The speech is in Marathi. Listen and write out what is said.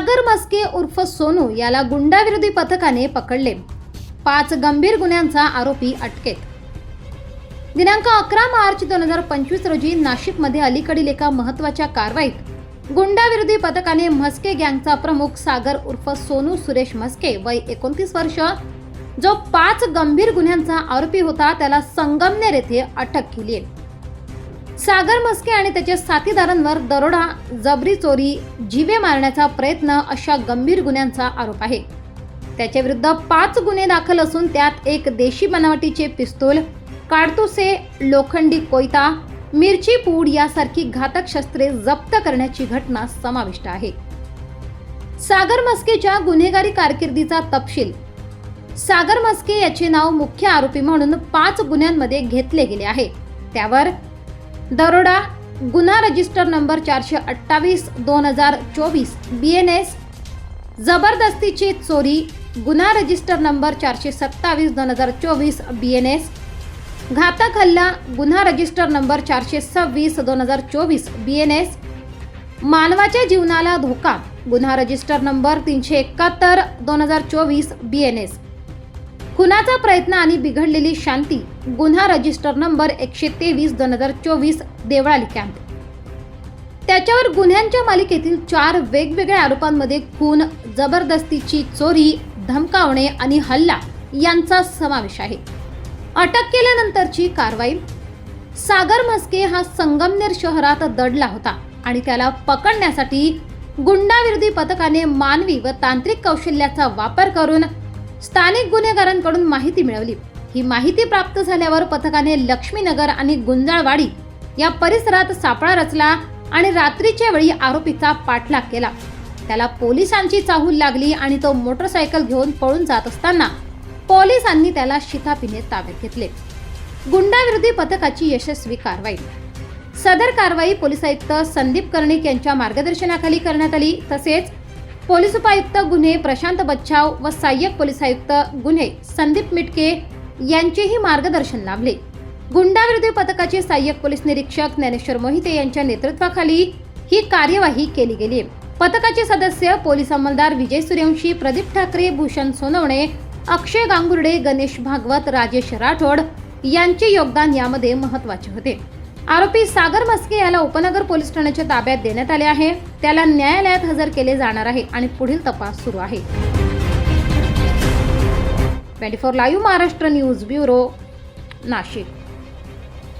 सागर मस्के उर्फ सोनू याला गुंडाविरोधी पथकाने पकडले. पाच गंभीर गुन्ह्यांचा आरोपी अटकेत. दिनांक अकरा मार्च दोन हजार पंचवीस रोजी नाशिकमध्ये अलीकडील एका महत्त्वाच्या कारवाईत गुंडाविरोधी पथकाने म्हस्के गँगचा प्रमुख सागर उर्फ सोनू सुरेश म्हस्के वय एकोणतीस वर्ष जो पाच गंभीर गुन्ह्यांचा आरोपी होता त्याला संगमनेर येथे अटक केली आहे. सागर मस्के आणि त्याच्या साथीदारांवर दरोडा जबरी चोरी जीवे मारण्याचा प्रयत्न अशा गंभीर गुन्ह्यांचा आरोप आहे. त्याच्या विरुद्ध पाच गुन्हे दाखल असून त्यात एक देशी बनावटीचे पिस्तूल काडतुसे लोखंडी कोयता मिरची पूड यासारखी घातक शस्त्रे जप्त करण्याची घटना समाविष्ट आहे. सागर मस्केच्या गुन्हेगारी कारकिर्दीचा तपशील. सागर मस्के याचे नाव मुख्य आरोपी म्हणून पाच गुन्ह्यांमध्ये घेतले गेले आहे. त्यावर दरोडा गुन्हा रजिस्टर नंबर चारशे अठ्ठावीस दोन हजार चोवीस बी एन एस जबरदस्तीची चोरी गुन्हा रजिस्टर नंबर चारशे सत्तावीस दोन हजार चोवीस बी एन एस घातक हल्ला गुन्हा रजिस्टर नंबर चारशे सव्वीस दोन हजार चोवीस बी एन एस मानवाच्या जीवनाला धोका गुन्हा रजिस्टर नंबर तीनशे एकाहत्तर दोन हजार चोवीस बी एन एस खुनाचा प्रयत्न आणि बिघडलेली शांती गुन्हा रजिस्टर नंबर एकशे तेवीस दोन हजार चोवीस देवळाली कॅम्प त्याच्यावर गुन्ह्यांच्या मालिकेतील चार वेगवेगळ्या आरोपांमध्ये खून जबरदस्तीची चोरी धमकावणे आणि हल्ला यांचा समावेश आहे. अटक केल्यानंतरची कारवाई. सागर म्हस्के हा संगमनेर शहरात दडला होता आणि त्याला पकडण्यासाठी गुंडाविरोधी पथकाने मानवी व तांत्रिक कौशल्याचा वापर करून स्थानिक गुन्हेगारांकडून माहिती मिळवली. ही माहिती प्राप्त झाल्यावर पथकाने लक्ष्मीनगर आणि गुंजाळवाडी या परिसरात सापळा रचला आणि रात्रीच्या वेळी आरोपीचा पाठलाग केला. त्याला पोलिसांची चाहूल लागली आणि तो मोटरसायकल घेऊन पळून जात असताना पोलिसांनी त्याला शिताफीने ताब्यात घेतले. गुंडाविरोधी पथकाची यशस्वी कारवाई. सदर कारवाई पोलीस आयुक्त संदीप कर्णिक यांच्या मार्गदर्शनाखाली करण्यात आली तसेच पोलीस उपायुक्त गुन्हे प्रशांत बच्चाव व सहाय्यक पोलीस आयुक्त गुन्हे संदीप मिटके यांचेही मार्गदर्शन लाभले. गुंडाविरोधी पथकाचे सहाय्यक पोलीस निरीक्षक ज्ञानेश्वर मोहिते यांच्या नेतृत्वाखाली ही कार्यवाही केली गेली. पथकाचे सदस्य पोलीस अंमलदार विजय सूर्यवंशी प्रदीप ठाकरे भूषण सोनवणे अक्षय गांगुर्डे गणेश भागवत राजेश राठोड यांचे योगदान यामध्ये महत्त्वाचे होते. आरोपी सागर मस्के याला उपनगर पोलीस ठाण्याच्या ताब्यात देण्यात आले आहे. त्याला न्यायालयात हजर केले जाणार आहे आणि पुढील तपास सुरू आहे. Twenty four live Maharashtra news bureau Nashik.